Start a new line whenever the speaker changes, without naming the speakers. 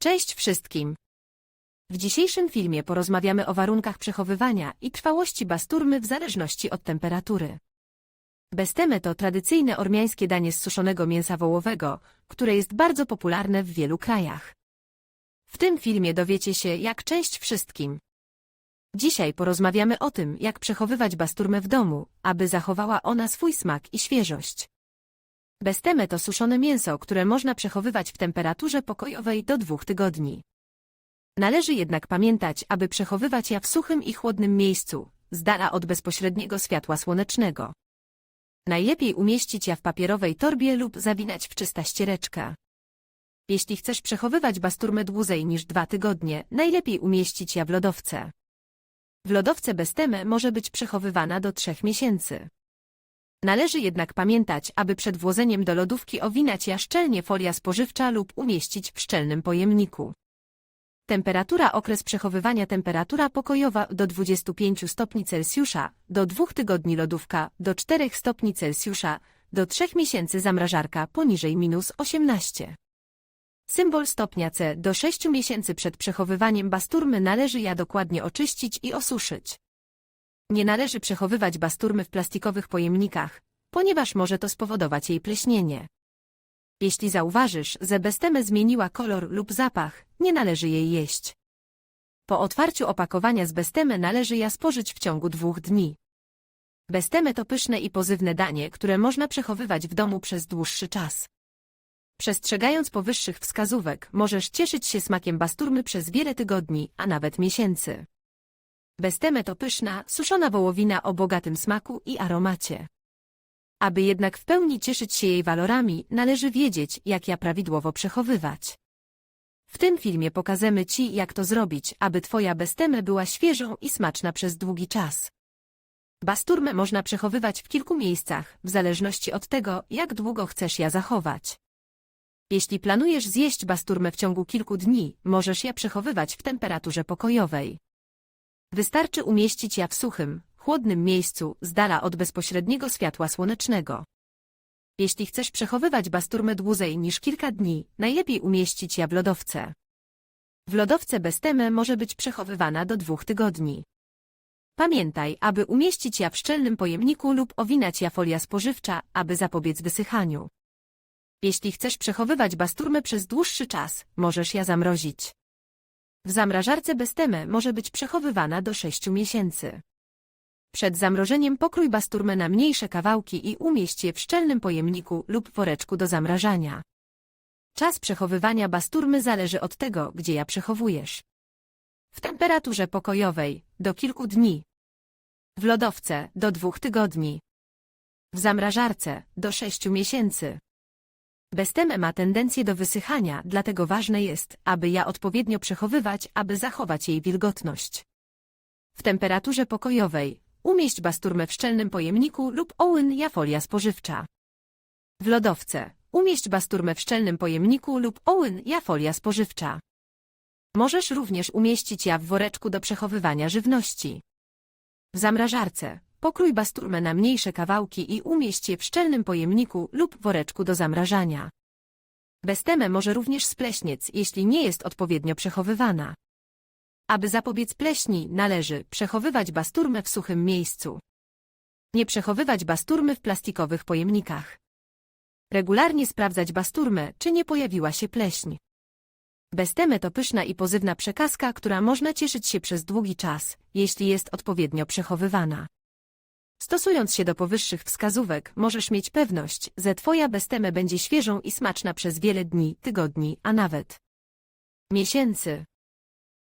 Cześć wszystkim! W dzisiejszym filmie porozmawiamy o warunkach przechowywania i trwałości basturmy w zależności od temperatury. Bestemy to tradycyjne ormiańskie danie z suszonego mięsa wołowego, które jest bardzo popularne w wielu krajach. W tym filmie dowiecie się, jak cześć wszystkim. Dzisiaj porozmawiamy o tym, jak przechowywać basturmę w domu, aby zachowała ona swój smak i świeżość. Bestemy to suszone mięso, które można przechowywać w temperaturze pokojowej do dwóch tygodni. Należy jednak pamiętać, aby przechowywać je w suchym i chłodnym miejscu, z dala od bezpośredniego światła słonecznego. Najlepiej umieścić je w papierowej torbie lub zawinać w czysta ściereczka. Jeśli chcesz przechowywać basturmę dłużej niż dwa tygodnie, najlepiej umieścić je w lodowce. W lodowce bestemy może być przechowywana do trzech miesięcy. Należy jednak pamiętać, aby przed włożeniem do lodówki owinać ja szczelnie folia spożywcza lub umieścić w szczelnym pojemniku. Temperatura okres przechowywania temperatura pokojowa do 25 stopni Celsjusza, do 2 tygodni lodówka, do 4 stopni Celsjusza, do 3 miesięcy zamrażarka poniżej minus 18. Symbol stopnia C do 6 miesięcy przed przechowywaniem basturmy należy ja dokładnie oczyścić i osuszyć. Nie należy przechowywać basturmy w plastikowych pojemnikach, ponieważ może to spowodować jej pleśnienie. Jeśli zauważysz, że bestemy zmieniła kolor lub zapach, nie należy jej jeść. Po otwarciu opakowania z bestemy należy ja spożyć w ciągu dwóch dni. Bestemy to pyszne i pozywne danie, które można przechowywać w domu przez dłuższy czas. Przestrzegając powyższych wskazówek, możesz cieszyć się smakiem basturmy przez wiele tygodni, a nawet miesięcy. Bestemy to pyszna, suszona wołowina o bogatym smaku i aromacie. Aby jednak w pełni cieszyć się jej walorami, należy wiedzieć, jak ja prawidłowo przechowywać. W tym filmie pokażemy Ci, jak to zrobić, aby Twoja bestemy była świeżą i smaczna przez długi czas. Basturmę można przechowywać w kilku miejscach, w zależności od tego, jak długo chcesz ja zachować. Jeśli planujesz zjeść basturmę w ciągu kilku dni, możesz je przechowywać w temperaturze pokojowej. Wystarczy umieścić je w suchym, chłodnym miejscu, z dala od bezpośredniego światła słonecznego. Jeśli chcesz przechowywać basturmę dłużej niż kilka dni, najlepiej umieścić je w lodowce. W lodowce bestemy może być przechowywana do dwóch tygodni. Pamiętaj, aby umieścić je w szczelnym pojemniku lub owinać je folia spożywcza, aby zapobiec wysychaniu. Jeśli chcesz przechowywać basturmę przez dłuższy czas, możesz je zamrozić. W zamrażarce bestemy może być przechowywana do 6 miesięcy. Przed zamrożeniem pokrój basturmę na mniejsze kawałki i umieść je w szczelnym pojemniku lub woreczku do zamrażania. Czas przechowywania basturmy zależy od tego, gdzie ja przechowujesz. W temperaturze pokojowej do kilku dni. W lodowce do dwóch tygodni. W zamrażarce do sześciu miesięcy. Bestemy ma tendencję do wysychania, dlatego ważne jest, aby ja odpowiednio przechowywać, aby zachować jej wilgotność. W temperaturze pokojowej umieść basturmę w szczelnym pojemniku lub ołyn ja folia spożywcza. W lodowce umieść basturmę w szczelnym pojemniku lub ołyn ja folia spożywcza. Możesz również umieścić ja w woreczku do przechowywania żywności. W zamrażarce Pokrój basturmę na mniejsze kawałki i umieść je w szczelnym pojemniku lub woreczku do zamrażania. Bestemę może również spleśniec, jeśli nie jest odpowiednio przechowywana. Aby zapobiec pleśni, należy przechowywać basturmę w suchym miejscu. Nie przechowywać basturmy w plastikowych pojemnikach. Regularnie sprawdzać basturmę, czy nie pojawiła się pleśń. Bestemy to pyszna i pozywna przekazka, która można cieszyć się przez długi czas, jeśli jest odpowiednio przechowywana. Stosując się do powyższych wskazówek, możesz mieć pewność, że Twoja besteme będzie świeżą i smaczna przez wiele dni, tygodni, a nawet miesięcy.